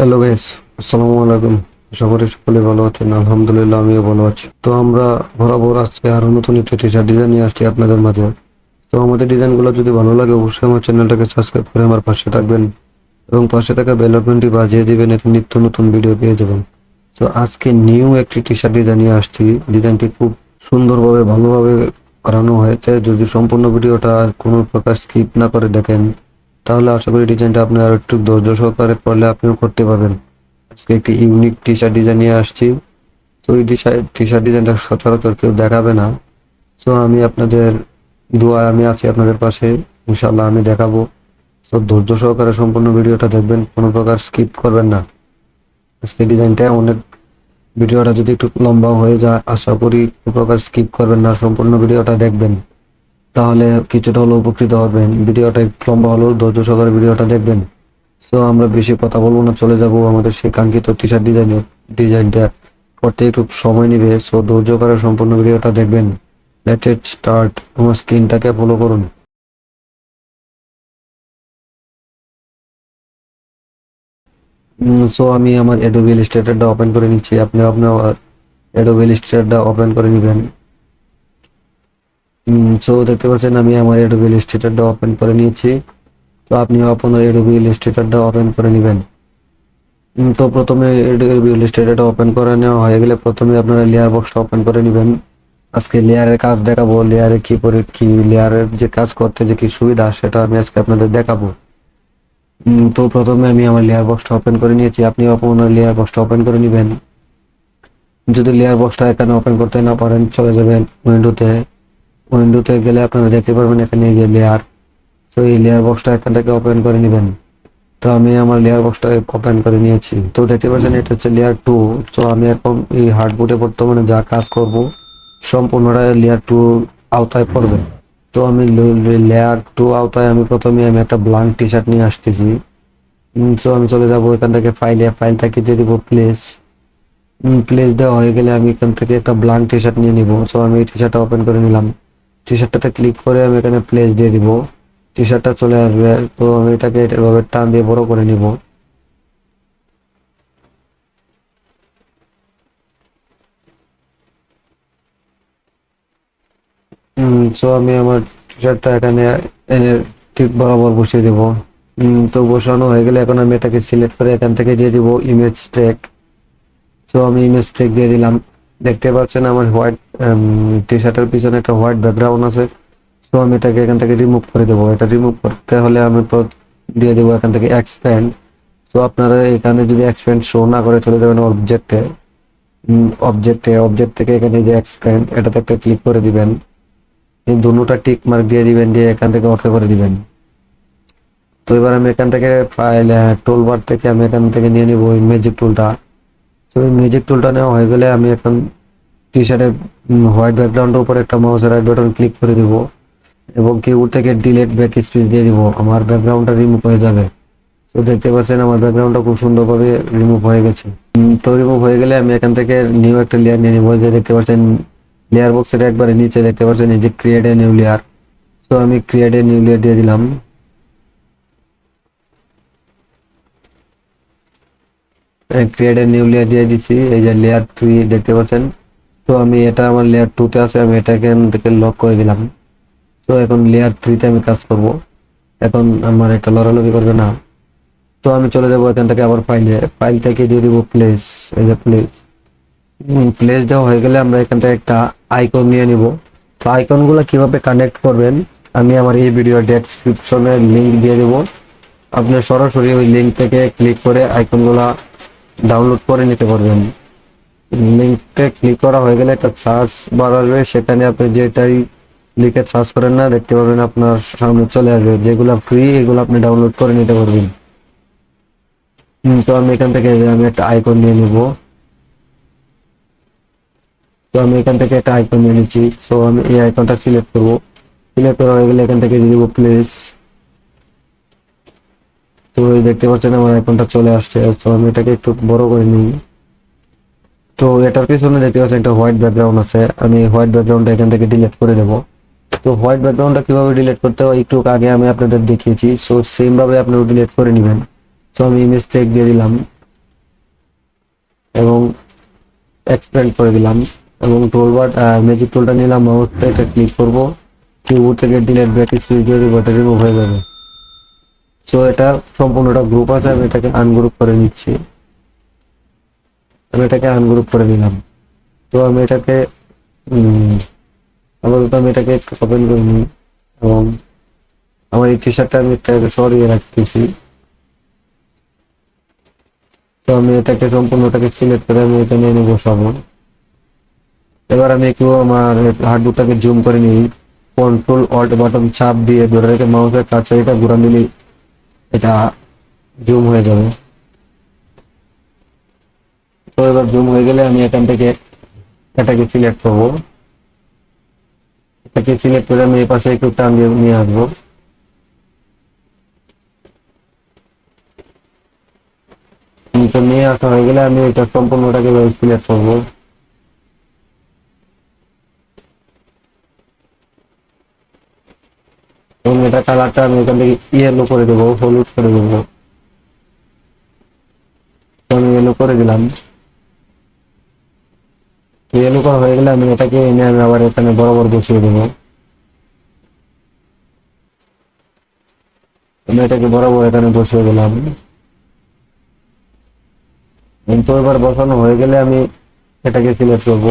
Hello guys, আসসালামু আলাইকুম। আশা সকলে ভালো আছেন। আলহামদুলিল্লাহ, আমিও ভালো আছি। তো আমরা বরাবর আজকে আরও নতুন একটি টি শার্ট ডিজাইন নিয়ে আসছি আপনাদের মাঝে। তো আমাদের ডিজাইনগুলো যদি ভালো লাগে, অবশ্যই আমার চ্যানেলটাকে সাবস্ক্রাইব করে আমার পাশে থাকবেন এবং পাশে থাকা বেল আইকনটি বাজিয়ে দিবেন, এতে নিত্য নতুন ভিডিও পেয়ে যাবেন। তো আজকে নিউ একটি টি শার্ট ডিজাইন নিয়ে আসছি। ডিজাইনটি খুব সুন্দরভাবে, ভালোভাবে করানো হয়েছে। যদি সম্পূর্ণ ভিডিওটা কোনো প্রকার স্কিপ না করে দেখেন তাহলে আশা করি ডিজাইনটা আপনি আর একটু ধৈর্য সহকারে পড়লে আপনিও করতে পারবেন। আজকে একটি ইউনিক টি শার্ট ডিজাইন নিয়ে আসছি। তো এই টি শার্ট ডিজাইনটা সচরাচর কেউ দেখাবে না। তো আমি আপনাদের দোয়ায় আমি আছি আপনাদের পাশে। ইনশাল্লাহ আমি দেখাবো। তো ধৈর্য সহকারে সম্পূর্ণ ভিডিওটা দেখবেন, কোনো প্রকার স্কিপ করবেন না। আজকে ডিজাইনটা অনেক, ভিডিওটা যদি একটু লম্বা হয়ে যায়, আশা করি কোনো প্রকার স্কিপ করবেন না, সম্পূর্ণ ভিডিওটা দেখবেন। তাহলে কিছুটা হলেও উপকৃত হবেন। ভিডিওটা লম্বা হলেও ধৈর্য সহকারে ভিডিওটা দেখবেন। সো আমরা বেশি কথা বলব না, চলে যাব আমাদের সেই কাঙ্ক্ষিত টি শার্ট ডিজাইনের ডিজাইনটা করতে। একটু সময় নেবে। সো ধৈর্য করে সম্পূর্ণ ভিডিওটা দেখবেন। লেট ইট স্টার্ট আমার স্ক্রিনটাকে ফলো করুন। সো আমি আমার অ্যাডোবি ইলাস্ট্রেটরটা ওপেন করে নিচ্ছি। আপনি আপনার অ্যাডোবি ইলাস্ট্রেটরটা ওপেন করে নেবেন। সো দেখতে পাচ্ছেন আমি আমার অ্যাডোবি ইলাস্ট্রেটরটা ওপেন করে নিয়েছি। তো আপনি আপনার অ্যাডোবি ইলাস্ট্রেটরটা ওপেন করে নেবেন। তো প্রথমে অ্যাডোবি ইলাস্ট্রেটরটা ওপেন করে নেওয়া হয়ে গেলে প্রথমে আপনারা লেয়ার বক্সটা ওপেন করে নেবেন। আজকে লেয়ারের কাজ দেখাবো লেয়ারে কি করে কি লেয়ারের যে কাজ করতে যে কি সুবিধা সেটা আমি আজকে আপনাদের দেখাবো। তো প্রথমে আমি আমার লেয়ার বক্সটা ওপেন করে নিয়েছি। আপনি আপনার লেয়ার বক্সটা ওপেন করে নেবেন। যদি লেয়ার বক্সটা এখানে ওপেন করতে না পারেন, চলে যাবেন উইন্ডোতে উইন্ডোতে গেলে আপনারা দেখতে পারবেন এখানে যে লেয়ার তো এই লেয়ার বক্সটা এখান থেকে ওপেন করে নেবেন। তো আমি আমার লেয়ার বক্সটা ওপেন করে নিয়েছি। তো দেখতে পাচ্ছেন, এটা হচ্ছে লেয়ার টু তো আমি এখন এই হার্ডবোর্ডে বর্তমানে যা কাজ করব সম্পূর্ণটা লেয়ার টু আওতায় পড়বে। তো আমি লেয়ার টু আওতায় আমি প্রথমে আমি একটা ব্লাঙ্ক টি শার্ট নিয়ে আসতেছি। তো আমি চলে যাব এখান থেকে ফাইলে ফাইল থেকে দিয়ে দিব প্লেস প্লেস দেওয়া হয়ে গেলে আমি এখান থেকে একটা ব্লাঙ্ক টি শার্ট নিয়ে নিব। তো আমি এই টি শার্টটা ওপেন করে নিলাম। টি শার্টটাতে ক্লিক করে আমি এখানে প্লেস দিয়ে দিব। টি শার্টটা চলে আসবে, তো আমি এটাকে এভাবে টান দিয়ে বড় করে নিব। সো আমি আমার টি শার্টটা এখানে এনে ঠিক বরাবর বসিয়ে দেব। তো বসানো হয়ে গেলে এখন আমি এটাকে সিলেক্ট করে এখান থেকে দিয়ে দিব ইমেজ ট্র্যাক তো আমি ইমেজ ট্র্যাক দিয়ে দিলাম। দেখতে পাচ্ছেন আমার হোয়াইট টি শার্টের পিছনে একটা হোয়াইট ব্যাকগ্রাউন্ড আছে। সো আমি এটাকে এখান থেকে রিমুভ করে দেবো। এটা রিমুভ করতে হলে আমি দিয়ে দেবো এখান থেকে এক্সপ্যান্ড তো আপনারা এখানে যদি এক্সপ্যান্ড শো না করে চলে যাবেন অবজেক্টে অবজেক্টে অবজেক্ট থেকে এখানে যে এক্সপ্যান্ড এটাতে একটা ক্লিক করে দিবেন। এই দুটোটা টিক মার্ক দিয়ে দিবেন, দিয়ে এখান থেকে ওকে করে দিবেন। তো, এবার আমি এখান থেকে ফাইল টুল বার থেকে আমি এখান থেকে নিয়ে নিব ম্যাজিক টুলটা তো এই ম্যাজিক টুলটা নেওয়া হয়ে গেলে আমি এখন টি শার্টের হোয়াইট ব্যাকগ্রাউন্ডের উপর একটা মাউসের রাইট বাটন ক্লিক করে দিব এবং কিবোর্ড থেকে ডিলেট ব্যাক স্পেস দিয়ে দিব। আমার ব্যাকগ্রাউন্ডটা রিমুভ হয়ে যাবে। তো দেখতে পাচ্ছেন আমার ব্যাকগ্রাউন্ডটা খুব সুন্দরভাবে রিমুভ হয়ে গেছে। তো রিমুভ হয়ে গেলে আমি এখান থেকে নিউ একটা লেয়ার নিয়ে নিব। যে দেখতে পাচ্ছেন লেয়ার বক্সের একবারে নিচে দেখতে পাচ্ছেন, এই যে ক্রিয়েট এ নিউ লেয়ার তো আমি ক্রিয়েট এ নিউ লেয়ার দিয়ে দিলাম। ক্রিয়েট এ নিউ লেয়ার দিয়ে দিচ্ছি এই যে লেয়ার থ্রি দেখতে পাচ্ছেন। তো আমি এটা আমার লেয়ার টুতে আছে, আমি এটাকে থেকে লক করে দিলাম। তো এখন লেয়ার থ্রিতে আমি কাজ করব। এখন আমার এটা লড়ালড়ি করবে না। তো আমি চলে যাব এখান থেকে আবার ফাইলে ফাইল থেকে দিয়ে দিব প্লেস এই যে প্লেস প্লেস দেওয়া হয়ে গেলে আমরা এখান থেকে একটা আইকন নিয়ে নিব। তো আইকনগুলো কীভাবে কানেক্ট করবেন, আমি আমার এই ভিডিও ডেসক্রিপশনে লিংক দিয়ে দেব। আপনি সরাসরি ওই লিংক থেকে ক্লিক করে আইকনগুলা ডাউনলোড করে নিতে পারবেন। লিঙ্কতে ক্লিক করা হয়ে গেলে একটা সার্চ বার আসবে, সেখানে আপনি যেটাই লিখে সার্চ করেন না, দেখতে পাবেন আপনার সামনে চলে আসবে। যেগুলো ফ্রি এগুলো আপনি ডাউনলোড করে নিতে পারবেন। তো আমি এখান থেকে আমি একটা আইকন নিয়ে নিব। তো আমি এখান থেকে একটা আইকন নিয়ে নিচ্ছি। তো আমি এই আইকনটা সিলেক্ট করব। সিলেক্ট করা হয়ে গেলে এখান থেকে দিয়ে দিব প্লেস তো দেখতে পাচ্ছেন আমার আইকনটা চলে আসছে, তো আমি এটাকে একটু বড় করে নিই। তো এটার পিছনে দেখতে পাচ্ছেন একটা হোয়াইট ব্যাকগ্রাউন্ড আছে, আমি হোয়াইট ব্যাকগ্রাউন্ডটা এখান থেকে ডিলিট করে দেব। তো হোয়াইট ব্যাকগ্রাউন্ডটা কীভাবে ডিলিট করতে হয় একটু আগে আমি আপনাদের দেখিয়েছি সো সেম ভাবে আপনি ডিলিট করে নেবেন। তো আমি ইমেজ ট্যাগ দিয়ে দিলাম এবং এক্সপ্যান্ড করে দিলাম এবং টুলবার ম্যাজিক টুলটা নিলাম মাউস থেকে ক্লিক করব। কিবোর্ড থেকে ডিলেট ব্যাটারি সুইচ দিয়ে দিব এটা রিমুভ হয়ে যাবে। সো এটা সম্পূর্ণটা গ্রুপ আছে, আমি এটাকে আনগ্রুপ করে নিচ্ছি। আমি এটাকে আনগ্রুপ করে নিলাম। তো আমি এটাকে আপাতত আমি এটাকে ওপেন করে নিই এবং আমার এই টি শার্টটা আমি এটাকে সরিয়ে রাখতেছি। তো আমি এটাকে সম্পূর্ণটাকে সিলেক্ট করে আমি এটা নিয়ে নিয়ে বসাবো এবার আমি একটু আমার হার্ডবোর্ডটাকে জুম করে নিই। কন্ট্রোল অল্ট বাটন চাপ দিয়ে ধরে রেখে মাউসের কাছে এটা ঘুরান দিলে এটা জুম হয়ে যাবে। তো এবার জুম হয়ে গেলে আমি এখান থেকে এটাকে সিলেক্ট করব। এটাকে সিলেক্ট করে আমি এই পাশে একটু টান দিয়ে নিয়ে আসব। নিয়ে আসা হয়ে গেলে আমি এটা সম্পূর্ণটাকে সিলেক্ট করব এবং এটা কালারটা আমি এখান থেকে ইয়েলো করে দেবো, হলুদ করে দেবো। আমি ইয়েলো করে দিলাম। ইয়েলো করা হয়ে গেলে আমি এটাকে এনে আমি আবার এখানে বরাবর বসিয়ে দেবো। আমি এটাকে বরাবর এখানে বসিয়ে দিলাম। কিন্তু এবার বসানো হয়ে গেলে আমি এটাকে সিলেক্ট করব।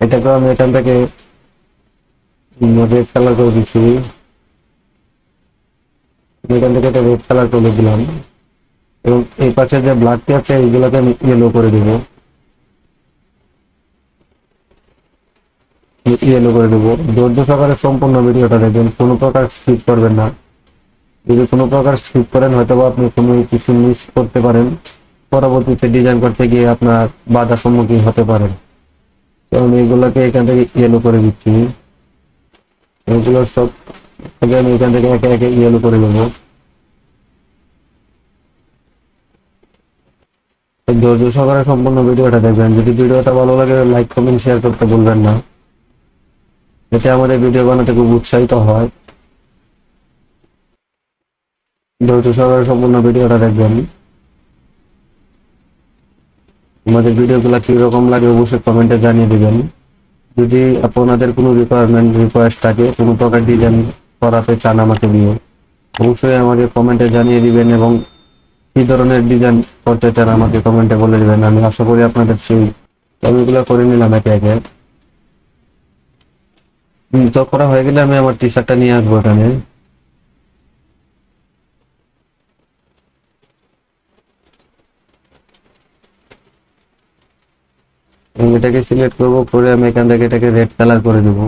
এটাকে আমি এখান থেকে রেড কালার করে দিচ্ছি এখান থেকে একটা রেড কালার করে দিলাম। এবং এই পাশে যে ব্লাডটি আছে, এইগুলোকে আমি ইয়েলো করে দেব। ইয়েলো করে দেবো। ধৈর্য সহকারে সম্পূর্ণ ভিডিওটা দেখবেন। কোনো প্রকার স্কিপ করবেন না। যদি কোনো প্রকার স্কিপ করেন হয়তো আপনি কোনো কিছু মিস করতে পারেন। পরবর্তীতে ডিজাইন করতে গিয়ে আপনার বাধার সম্মুখীন হতে পারেন। আমি এগুলোকে এখান থেকে ইয়েলো করে দিচ্ছি। এগুলো সব থেকে আমি এখান থেকে একে একে ইয়েলো করে দেবো ধৈর্য সহকারে সম্পূর্ণ ভিডিওটা দেখবেন। যদি ভিডিওটা ভালো লাগে, লাইক, কমেন্ট শেয়ার করতে ভুলবেন না। এতে আমাদের ভিডিও বানাতে খুব উৎসাহিত হয়। ধৈর্য সহকারে সম্পূর্ণ ভিডিওটা দেখবেন। আমাদের ভিডিওগুলো কীরকম লাগে অবশ্যই কমেন্টে জানিয়ে দিবেন। যদি আপনাদের কোনো রিকোয়ারমেন্ট রিকোয়েস্ট থাকে, কোনো প্রকার ডিজাইন করাতে চান আমাকে নিয়ে, অবশ্যই আমাকে কমেন্টে জানিয়ে দিবেন এবং কি ধরনের ডিজাইন করতে চান আমাকে কমেন্টে বলে দেবেন। আমি আশা করি আপনাদের সেই ছবিগুলো করে নিলাম একে একে। তো করা হয়ে গেলে আমি আমার টি শার্টটা নিয়ে আসব এখানে। এবং এটাকে সিলেক্ট করব, করে আমি এখান থেকে এটাকে রেড কালার করে দেবো।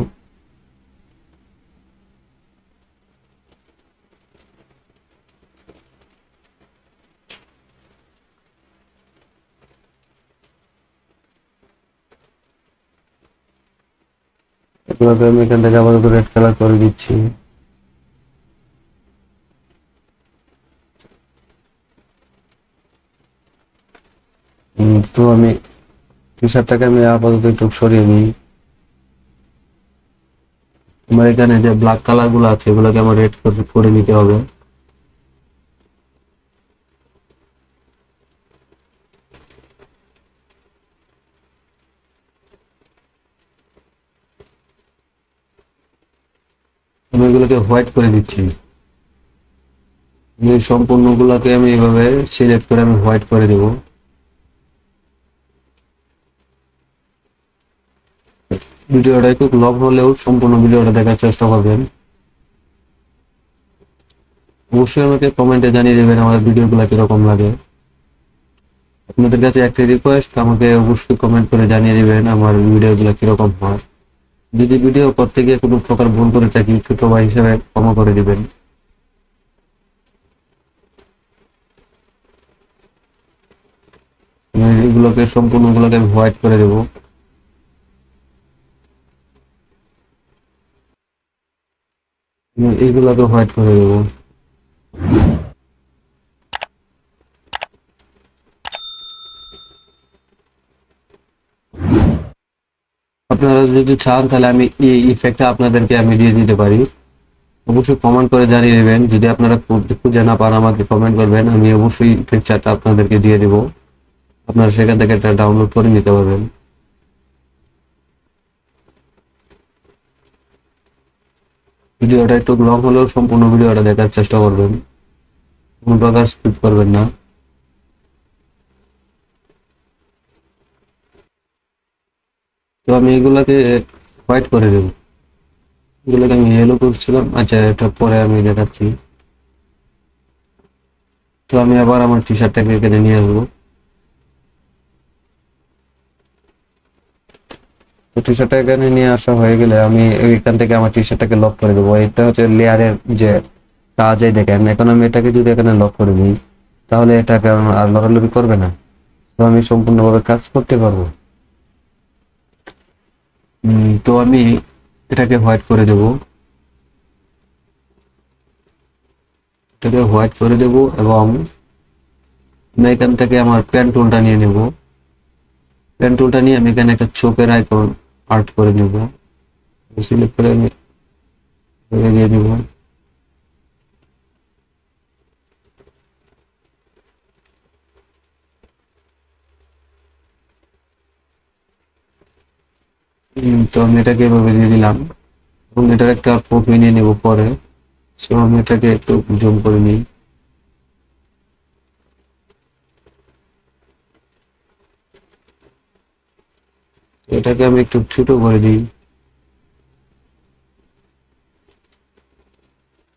আমি এখান থেকে আপাতত রেড কালার করে দিচ্ছি। তো আমি টি আমি আপাতত একটু সরিয়ে নিই। আমার এখানে যে ব্ল্যাক কালারগুলো আছে, এগুলোকে আমার রেড করে নিতে হবে। আমি এগুলোকে হোয়াইট করে দিচ্ছি এই সম্পূর্ণ গুলাকে আমি এভাবে সিলেক্ট করে আমি হোয়াইট করে দেবো। ভিডিওটা একটু লং হলেও সম্পূর্ণ ভিডিওটা দেখার চেষ্টা করবেন। অবশ্যই আমাকে কমেন্টে জানিয়ে দেবেন আমার ভিডিওগুলো কীরকম লাগে। আপনাদের কাছে একটা রিকোয়েস্ট আমাকে অবশ্যই কমেন্ট করে জানিয়ে দেবেন আমার ভিডিওগুলো কীরকম হয়। যদি ভিডিও করতে গিয়ে কোনো প্রকার ভুল করে থাকি, ছোট ভাই হিসেবে ক্ষমা করে দিবেন। এগুলোকে সম্পূর্ণগুলোকে আমি হোয়াইট করে দেবো। আমি এইগুলোকে হোয়াইট করে দেবো। আপনারা যদি চান, তাহলে আমি এই ইফেক্টটা আপনাদেরকে আমি দিয়ে দিতে পারি। অবশ্যই কমেন্ট করে জানিয়ে দেবেন। যদি আপনারা খুঁজে না পান, আমাকে কমেন্ট করবেন। আমি অবশ্যই পিকচারটা আপনাদেরকে দিয়ে দেবো। আপনারা সেখান থেকে ডাউনলোড করে নিতে পারবেন। ভিডিওটা একটু লং হলেও সম্পূর্ণ ভিডিওটা দেখার চেষ্টা করবেন। কোনো প্রকার স্কিপ করবেন না। তো আমি এগুলাকে হোয়াইট করে দেবো। এগুলোকে আমি ইয়েলো করছিলাম। আচ্ছা এটা পরে আমি দেখাচ্ছি। তো আমি আবার আমার টি শার্টটাকে এখানে নিয়ে আসব। তো টি শার্টটা এখানে নিয়ে আসা হয়ে গেলে আমি এখান থেকে আমার টি শার্টটাকে লক করে দেবো। এটা হচ্ছে লেয়ারের যে কাজে দেখেন, এখন আমি এটাকে যদি এখানে লক করে দিই, তাহলে এটাকে আর লড়ালড়ি করবে না। তো আমি সম্পূর্ণভাবে কাজ করতে পারব। তো আমি এটাকে হোয়াইট করে দেব। এটাকে হোয়াইট করে দেব এবং এখান থেকে আমার পেন টুলটা নিয়ে নেব। পেন টুলটা নিয়ে আমি এখানে একটা চোখের আইকন আর্ট করে নেব। সিলেক্ট করে আমি দিয়ে দেব। তো আমি এটাকে এভাবে দিয়ে দিলাম। এবং এটার একটা কপি নিয়ে নেব পরে। সো আমি এটাকে একটু জুম করে নিই। এটাকে আমি একটু ছোট করে দিই।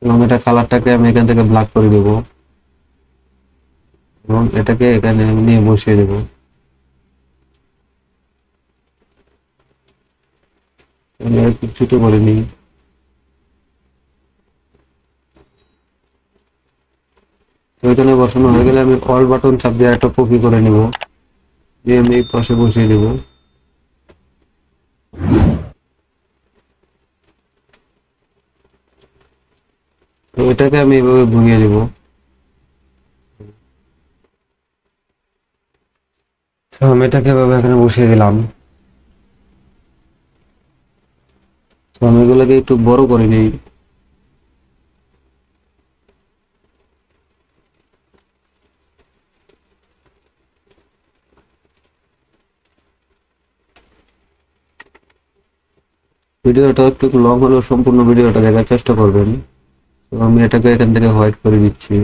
এবং এটা কালারটাকে আমি এখান থেকে ব্ল্যাক করে দেব। এবং এটাকে এখানে নিয়ে বসিয়ে দেব। একটু ছোট করে নিই। এখানে বসানো হয়ে গেলে আমি অল বাটন চাপ দিয়ে একটা কপি করে নিব। দিয়ে আমি এই পাশে বসিয়ে দেবো। তো এটাকে আমি এভাবে ঘুরিয়ে দেব। আমি এটাকে এভাবে এখানে বসিয়ে দিলাম। তো আমি এগুলোকে একটু বড় করে নিই। ভিডিওটা একটু লং হলেও সম্পূর্ণ ভিডিওটা দেখার চেষ্টা করবেন। তো আমি এটাকে এখান থেকে হোয়াইট করে দিচ্ছি।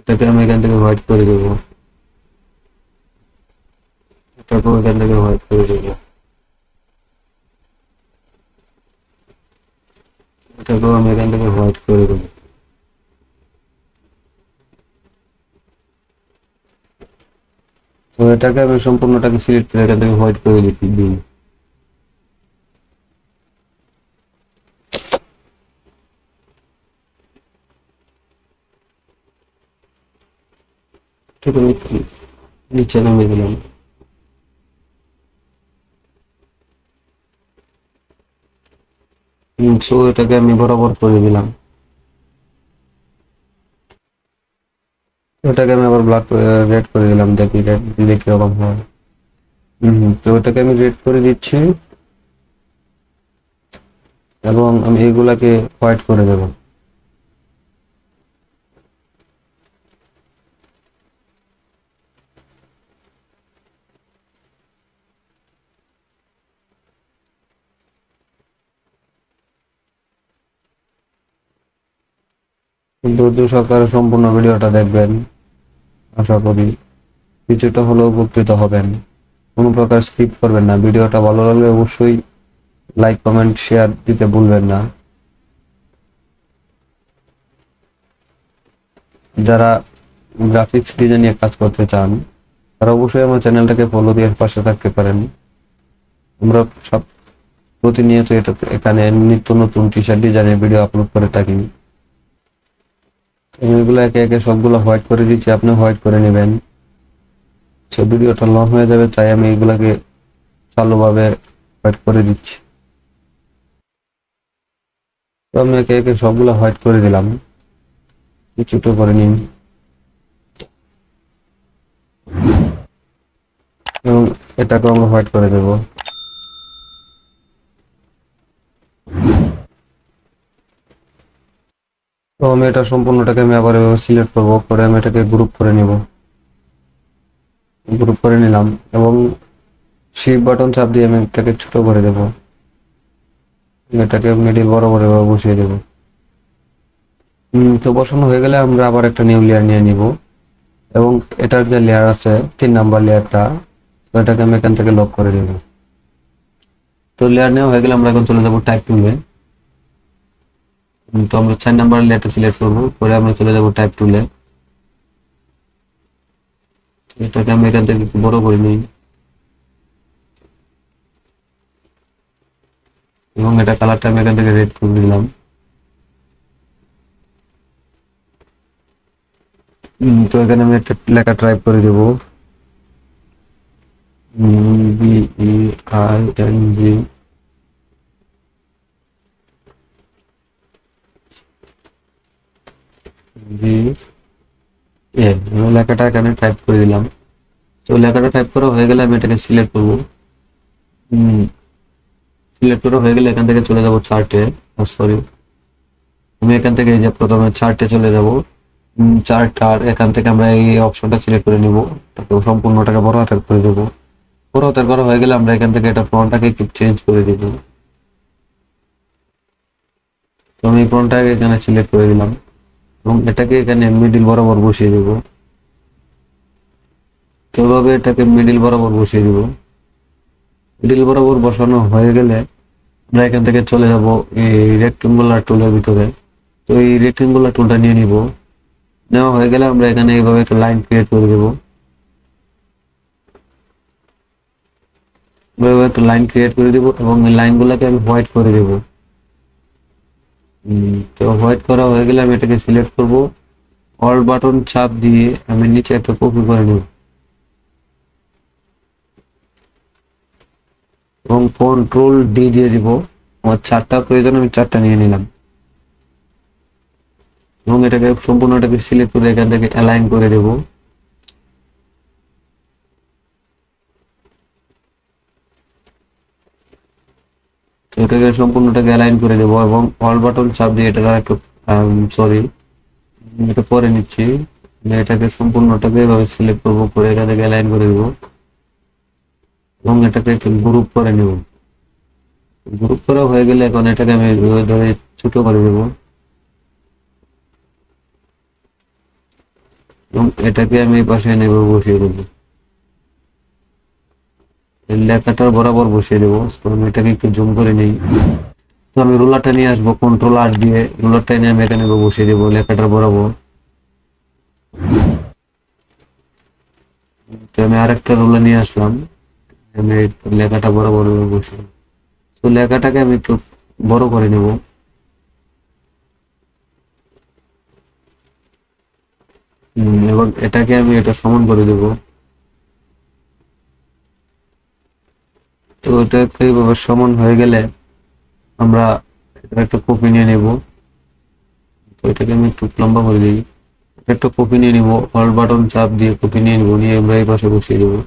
এটাকে আমি এখান থেকে হোয়াইট করে দেবো। এটাকেও এখান থেকে হোয়াইট করে দেবো। এটাকেও আমি এখান থেকে হোয়াইট করে দেবো। তো এটাকে আমি সম্পূর্ণটাকে সিলেক্ট করে এখান থেকে হোয়াইট করে দিচ্ছি দিই আমি নিচে নামিয়ে দিলাম। সো এটাকে আমি বরাবর করে দিলাম। ওটাকে আমি আবার ব্ল্যাক রেড করে দিলাম দেখি রেড দিলে কীরকম হয় হম, তো ওটাকে আমি রেড করে দিচ্ছি। এবং আমি এগুলাকে হোয়াইট করে দেবো। ধৈর্য সহকারে সম্পূর্ণ ভিডিওটা দেখবেন। আশা করি কিছুটা হলেও উপকৃত হবেন। কোনো প্রকার স্কিপ করবেন না। ভিডিওটা ভালো লাগলে অবশ্যই লাইক কমেন্ট শেয়ার দিতে ভুলবেন না। যারা গ্রাফিক্স ডিজাইন কাজ করতে চান, তারা অবশ্যই আমার চ্যানেলটাকে ফলো দিয়ে পাশে থাকতে পারেন। আমরা সব প্রতিনিয়ত এটা এখানে নিত্য নতুন টি শার্ট ডিজাইনের ভিডিও আপলোড করে থাকি। এগুলো একে একে সবগুলো হোয়াইট করে দিচ্ছি, আপনি হোয়াইট করে নেবেন। সে ভিডিওটা লং হয়ে যাবে, তাই আমি এগুলাকে চালুভাবে হোয়াইট করে দিচ্ছি। তো আমি একে একে সবগুলো হোয়াইট করে দিলাম। কিছুটা করে নিন। এবং এটাকে আমরা হোয়াইট করে দেব। তো আমি এটা সম্পূর্ণটাকে আমি আবার সিলেক্ট করব করে আমি এটাকে গ্রুপ করে নিব। গ্রুপ করে নিলাম এবং শিপ বাটন চাপ দিয়ে আমি এটাকে ছোট করে দেব। এটাকে মিডিল বরাবর এভাবে বসিয়ে দেব। তো বসানো হয়ে গেলে আমরা আবার একটা নিউ লেয়ার নিয়ে নিব। এবং এটার যে লেয়ার আছে, তিন নাম্বার লেয়ারটা তো এটাকে আমি এখান থেকে লক করে দেব। তো লেয়ার নেওয়া হয়ে গেলে আমরা এখন চলে যাব টাইপ টুলে তো আমরা চার নাম্বার লেয়ারটা সিলেক্ট করব। পরে আমরা চলে যাব টাইপ টুলে এটাকে আমি এখান থেকে একটু বড় করে নিই। এবং এটা কালারটা আমি এখান থেকে রেড করে দিলাম। তো এখানে আমি একটা লেখা টাইপ করে দেব। B E I N G লেখাটা এখানে টাইপ করে দিলাম। তো লেখাটা টাইপ করা হয়ে গেলে আমি এটাকে সিলেক্ট করব। সিলেক্ট করা হয়ে গেলে এখান থেকে চলে যাব চার্টে সরি আমি এখান থেকে যে প্রথমে চার্টে চলে যাব। চার্ট আর এখান থেকে আমরা এই অপশনটা সিলেক্ট করে নিব। এটাকে সম্পূর্ণটাকে বড় হাতের করে দেব। বড় হাতের করা হয়ে গেলে আমরা এখান থেকে এটা ফ্রন্টটাকে একটু চেঞ্জ করে দিব। তো আমি ফ্রন্টটাকে এখানে সিলেক্ট করে দিলাম। এবং এটাকে এখানে মিডিল বরাবর বসিয়ে দেব। তো এভাবে এটাকে মিডিল বরাবর বসিয়ে দিব। মিডিল বরাবর বসানো হয়ে গেলে আমরা এখান থেকে চলে যাব এই রেক্টেঙ্গুলার টুলের ভিতরে। তো এই রেক্টেঙ্গুলার টুলটা নিয়ে নিব। নেওয়া হয়ে গেলে আমরা এখানে এইভাবে একটা লাইন ক্রিয়েট করে দেব। একটা লাইন ক্রিয়েট করে দেব এবং এই লাইনগুলোকে আমি হোয়াইট করে দেব। তো হোয়াইট করা হয়ে গেলে আমি এটাকে সিলেক্ট করব। অল বাটন চাপ দিয়ে আমি নিচে একটা কপি করে নেব। এবং কন্ট্রোল ডি দিয়ে দিব। আমার চারটা প্রয়োজন, আমি চারটা নিয়ে নিলাম। এবং এটাকে সম্পূর্ণটাকে সিলেক্ট করে এখান থেকে অ্যালাইন করে দেব। এটাকে সম্পূর্ণটাকে অ্যালাইন করে দেব এবং অল বাটন চাপ দিয়ে এটা একটু সরি এটা পরে নিচ্ছি। এটাকে সম্পূর্ণটাকে এভাবে সিলেক্ট করব, করে এখান অ্যালাইন করে দেবো এবং এটাকে একটু গ্রুপ করে নেব। গ্রুপ করা হয়ে গেলে এখন এটাকে আমি ধরে ছোট করে দেব এবং এটাকে আমি এই পাশে নেব, বসিয়ে দেব। লেখাটার বরাবর বসিয়ে দেবো। আমি এটাকে একটু জুম করে নিই। তো আমি রুলারটা নিয়ে আসব কন্ট্রোল আর দিয়ে রুলারটা নিয়ে আমি এখানে বসিয়ে দেবো লেখাটার বরাবর। তো আমি আরেকটা রোলার নিয়ে আসলাম। আমি লেখাটা বরাবর বসে তো লেখাটাকে আমি একটু বড় করে নেব। এবং এটাকে আমি এটা সমান করে দেব। তো এটাকে এইভাবে সমান হয়ে গেলে আমরা একটা কপি নিয়ে নেব। তো এটাকে আমি একটু লম্বা করে দিই। একটা কপি নিয়ে নিব অল বাটন চাপ দিয়ে কপি নিয়ে নিব, নিয়ে আমরা এই পাশে বসিয়ে দেবো।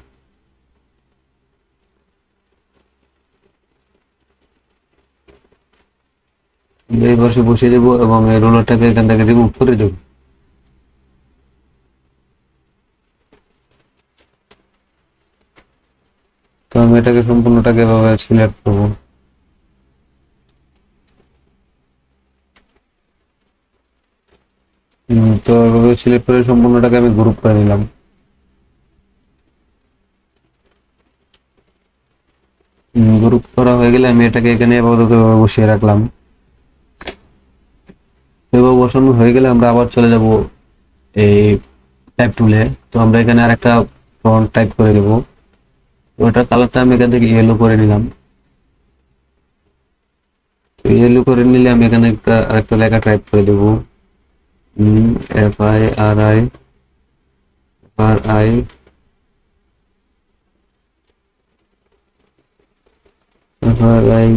এই পাশে বসিয়ে দেবো এবং এই রোলারটাকে এখান থেকে রিমুভ করে দেবো। তো আমি এটাকে সম্পূর্ণটাকে এভাবে সিলেক্ট করব। তো এভাবে সিলেক্ট করে সম্পূর্ণটাকে আমি গ্রুপ করে নিলাম। গ্রুপ করা হয়ে গেলে আমি এটাকে এখানে এভাবে বসিয়ে রাখলাম। এভাবে বসানো হয়ে গেলে আমরা আবার চলে যাব এই টাইপ টুলে তো আমরা এখানে আরেকটা ফন্ট টাইপ করে দেব। ওটার কালারটা আমি এখান থেকে ইয়েলো করে নিলাম। ইয়েলো করে নিলে আমি এখানে একটা আরেকটা লেখা টাইপ করে দেব। F I R I R I F R I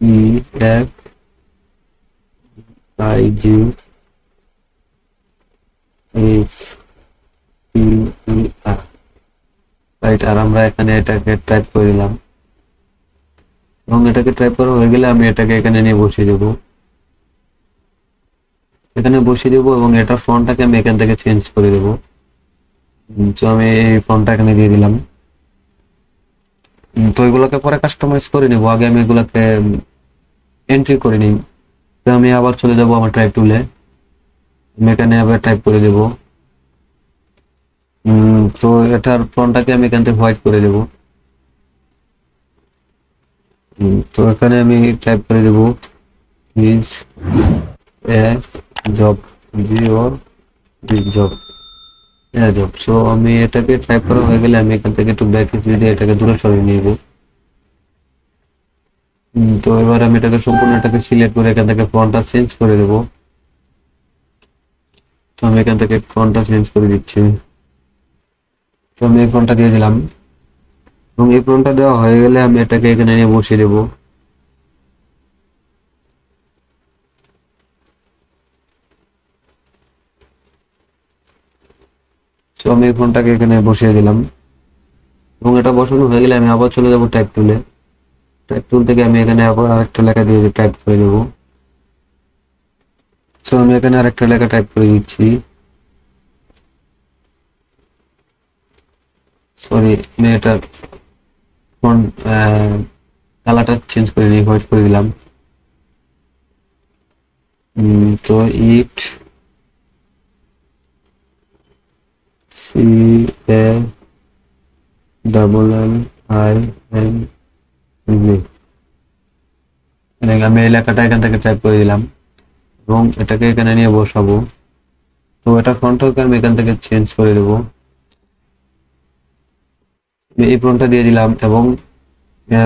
E F I G H E E R right আর আমরা এখানে এটাকে টাইপ করে দিলাম। এবং এটাকে টাইপ করা হয়ে গেলে আমি এটাকে এখানে নিয়ে বসিয়ে দেবো। এখানে বসিয়ে দেবো এবং এটার ফন্টটাকে আমি এখান থেকে চেঞ্জ করে দেবো। তো আমি এই ফন্টটা এখানে দিয়ে দিলাম। তো এগুলোকে পরে কাস্টমাইজ করে নেব। আগে আমি এগুলোকে এন্ট্রি করে নিই। তো আমি আবার চলে যাব আমার টাইপ টুলে আমি এখানে আবার টাইপ করে দেব। তো এটার ফ্রন্টটাকে আমি এখান থেকে হোয়াইট করে দেব। তো এখানে আমি টাইপ করে দেব is a job G or job job so আমি এটাকে টাইপ করা হয়ে গেলে আমি এখান থেকে একটু ব্যাক দিয়ে এটাকে দূরে সরিয়ে নিয়ে যাব তো এবার আমি এটাকে সম্পূর্ণ এটাকে সিলেক্ট করে এখান থেকে ফন্টটা চেঞ্জ করে দেবো। তো আমি এখান থেকে ফন্টটা চেঞ্জ করে দিচ্ছি। তো আমি এই ফন্টটা দিয়ে দিলাম। এবং এই ফন্টটা দেওয়া হয়ে গেলে আমি এটাকে এখানে নিয়ে বসিয়ে দেবো। তো আমি এই ফোনটাকে এখানে বসিয়ে দিলাম। এবং এটা বসানো হয়ে গেলে আমি আবার চলে যাব টাইপ টুলে টাইপ টুল থেকে আমি এখানে আবার আরেকটা লেখা দিয়ে টাইপ করে দেবো তো আমি এখানে আরেকটা লেখা টাইপ করে দিচ্ছি। সরি আমি এটার ফন্ট কালারটা চেঞ্জ করে নিই হোয়াইট করে দিলাম তো it C A double L I N আমি এই লেখাটা এখান থেকে টাইপ করে দিলাম এবং এটাকে এখানে নিয়ে বসাবো। তো এটা ফ্রন্টটাকে আমি এখান থেকে চেঞ্জ করে দেবো এই ফ্রন্টটা দিয়ে দিলাম এবং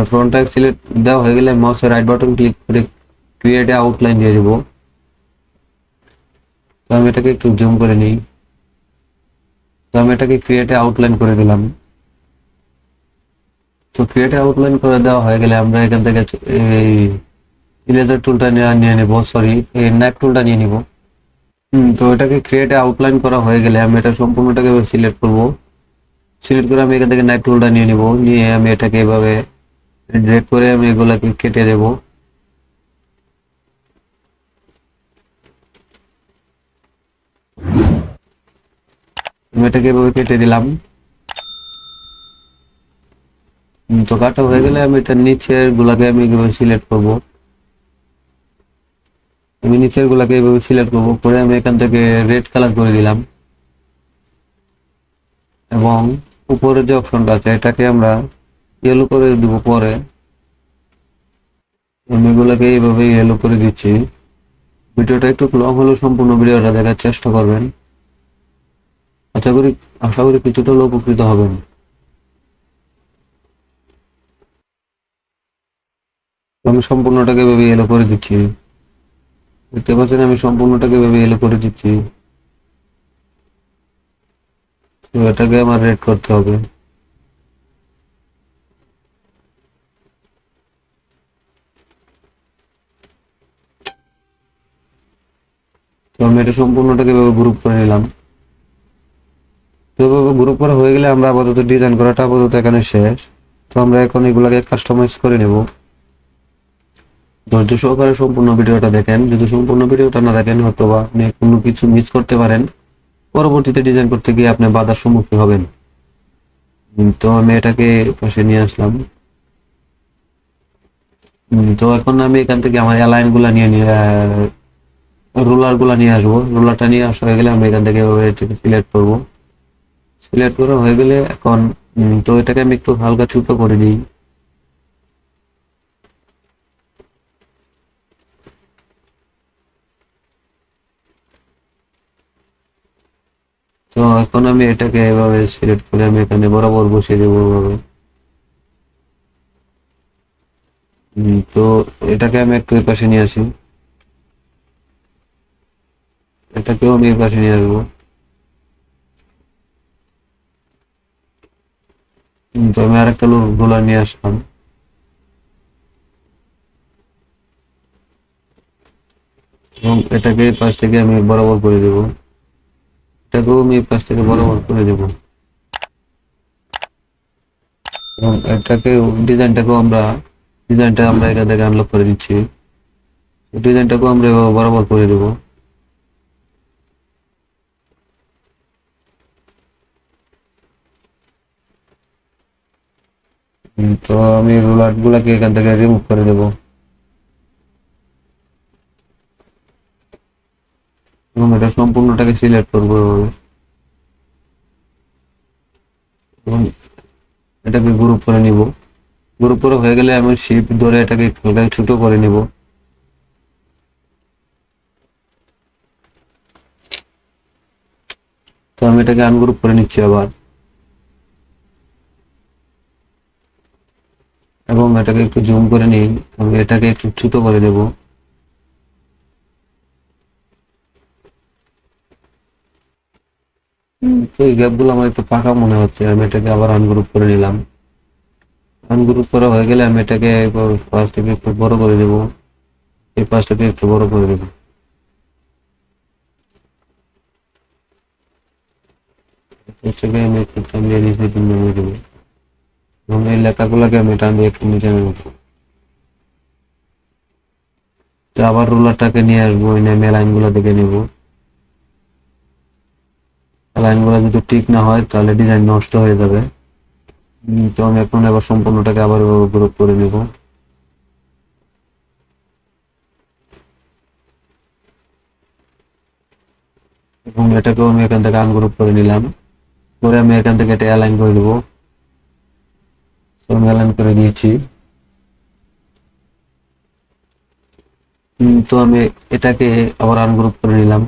ফ্রন্টটা সিলেক্ট দেওয়া হয়ে গেলে মাউসের রাইট বাটন ক্লিক করে ক্রিয়েট আউটলাইন দিয়ে দেবো। তো আমি এটাকে একটু জুম করে নিই। তো আমি এটাকে ক্রিয়েটে আউটলাইন করে দিলাম। তো ক্রিয়েটে আউটলাইন করে দেওয়া হয়ে গেলে আমরা এখান থেকে, এই ইরেজার টুলটা নিয়ে নেব সরি এই ন্যাপ টুলটা নিয়ে নিব। তো এটাকে ক্রিয়েটে আউটলাইন করা হয়ে গেলে আমি এটা সম্পূর্ণটাকে সিলেক্ট করব। সিলেক্ট করে আমি এখান থেকে নাইট টুলটা নিয়ে নিব। নিয়ে আমি এটাকে এভাবে ড্রেগ করে আমি এগুলাকে কেটে দেব। আমি এটাকে এভাবে কেটে দিলাম। তো কাটা হয়ে গেলে আমি এটা নিচের গুলাকে আমি এভাবে সিলেক্ট করব। আমি নিচের গুলাকে এভাবে সিলেক্ট করব, করে আমি এখান থেকে রেড কালার করে দিলাম। এবং উপরে যে অপশনটা আছে, এটাকে আমরা ইয়েলো করে দিব পরে। আমি এইভাবে ইয়েলো করে দিচ্ছি। ভিডিওটা একটু লং হলেও সম্পূর্ণ ভিডিওটা দেখার চেষ্টা করবেন। আশা করি আশা করি কিছুটা হলেও উপকৃত হবেন। আমি সম্পূর্ণটাকে এভাবে এলো করে দিচ্ছি। দেখতে পাচ্ছেন, আমি সম্পূর্ণটাকে এভাবে এলো করে দিচ্ছি। তো এটাকে আমার রেড করতে হবে। তো আমি এটা সম্পূর্ণটাকে এভাবে গ্রুপ করে নিলাম। তো এভাবে গ্রুপ করা হয়ে গেলে আমরা আপাতত ডিজাইন করাটা আপাতত এখানে শেষ। তো আমরা এখন এগুলাকে কাস্টমাইজ করে নেব। ধৈর্য সহকারে সম্পূর্ণ ভিডিওটা দেখেন। যদি সম্পূর্ণ ভিডিওটা না দেখেন হয়তো বা কোনো কিছু মিস করতে পারেন। পরবর্তীতে ডিজাইন করতে গিয়ে আপনি বাধার সম্মুখীন হবেন। তো আমি এটাকে পাশে নিয়ে আসলাম। তো এখন আমি এখান থেকে আমার অ্যালাইনগুলা নিয়ে নিয়ে রুলারগুলা নিয়ে আসব। রুলারটা নিয়ে আসা হয়ে গেলে আমি এখান থেকে সিলেক্ট করব। সিলেক্ট করা হয়ে গেলে এখন তো এটাকে আমি একটু হালকা ছোট করে দিই তো এখন আমি এটাকে এভাবে সিলেক্ট করে আমি এখানে বরাবর বসিয়ে দেবো তো এটাকে আমি একটু পাশে নিয়ে আসি। এটাকেও আমি পাশে নিয়ে আসব। তো আমি আর আরেকটা রোলার নিয়ে আসলাম। এবং এটাকে পাশ থেকে আমি বরাবর করে দেবো। এই করে দেব। এটাকে ডিজাইনটাকেও আমরা, ডিজাইনটা আমরা এখান থেকে আনলক করে দিচ্ছি। ডিজাইনটাকেও আমরা বরাবর করে দেবো। তো আমি রোলার গুলাকে এখান থেকে রিমুভ করে দেবো। এবং এটা সম্পূর্ণটাকে সিলেক্ট করব এভাবে। এবং এটাকে গ্রুপ করে নিব। গ্রুপ করে হয়ে গেলে আমি শিপ ধরে এটাকে একটু হালকা ছোট করে নিব। তো আমি এটাকে আনগ্রুপ করে নিচ্ছি আবার। এবং এটাকে একটু জুম করে নিই। আমি এটাকে একটু ছোট করে দেব এই গ্যাপগুলো আমার একটু ফাঁকা মনে হচ্ছে। আমি এটাকে আবার আনগ্রুপ করে নিলাম। আনগ্রুপ করা হয়ে গেলে আমি এটাকে পাঁচটাকে একটু বড় করে দেব এই পাঁচটাকে একটু বড় করে দেব। এবং এই লেখাগুলোকে আমি নেব তো আবার রুলারটাকে নিয়ে আসব এনে আমি লাইনগুলো দেখে নিব। লাইনগুলো যদি ঠিক না হয়, তাহলে ডিজাইন নষ্ট হয়ে যাবে। তো আমি এখন এবার সম্পূর্ণটাকে আবার গ্রুপ করে নিব। এবং এটাকেও আমি এখান থেকে আনগ্রুপ করে নিলাম। করে আমি এখান থেকে এটা অ্যালাইন করে দেবো আমি অ্যালাইন করে দিয়েছি তো আমি এটাকে আবার আনগ্রুপ করে নিলাম।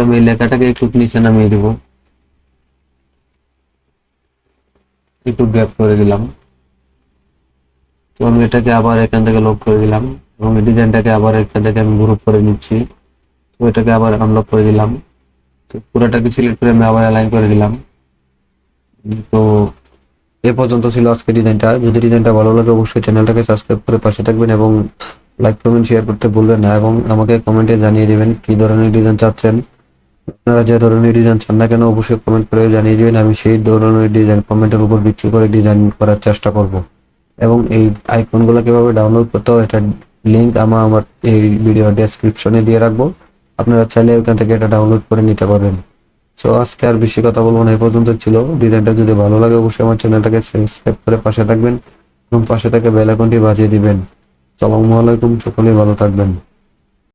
আমি এই লেখাটাকে একটু নিচে নামিয়ে দেবো। একটু গ্যাপ করে দিলাম। তো আমি এটাকে আবার এখান থেকে লক করে দিলাম এবং এই ডিজাইনটাকে আবার এখান থেকে আমি গ্রুপ করে নিচ্ছি। এটাকে আবার আনলক করে দিলাম। তো পুরোটাকে সিলেক্ট করে আমি আবার অ্যালাইন করে দিলাম। তো এ পর্যন্ত ছিল আজকে ডিজাইনটা। যদি ডিজাইনটা ভালো লাগে অবশ্যই চ্যানেলটাকে সাবস্ক্রাইব করে পাশে থাকবেন এবং লাইক কমেন্ট শেয়ার করতে ভুলবেন না এবং আমাকে কমেন্টে জানিয়ে দিবেন কি ধরনের ডিজাইন চাচ্ছেন। আপনারা যে ধরনের ডিজাইন চান না কেন অবশ্যই কমেন্ট করে জানিয়ে দিবেন। আমি সেই ধরনের ডিজাইন কমেন্টের উপর ভিত্তি করে ডিজাইন করার চেষ্টা করব। এবং এই আইকনগুলো কীভাবে ডাউনলোড করতে হয়, এটার লিংক আমার আমার এই ভিডিও ডেসক্রিপশনে দিয়ে রাখব। আপনারা চাইলে ওখান থেকে এটা ডাউনলোড করে নিতে পারবেন। সো আজকে আর বেশি কথা বলব না, এই পর্যন্ত ছিল। ডিজাইনটা যদি ভালো লাগে, অবশ্যই আমার চ্যানেলটাকে সাবস্ক্রাইব করে পাশে থাকবেন এবং পাশে থেকে বেল আইকনটি বাজিয়ে দিবেন। সালামু আলাইকুম সকলেই ভালো থাকবেন।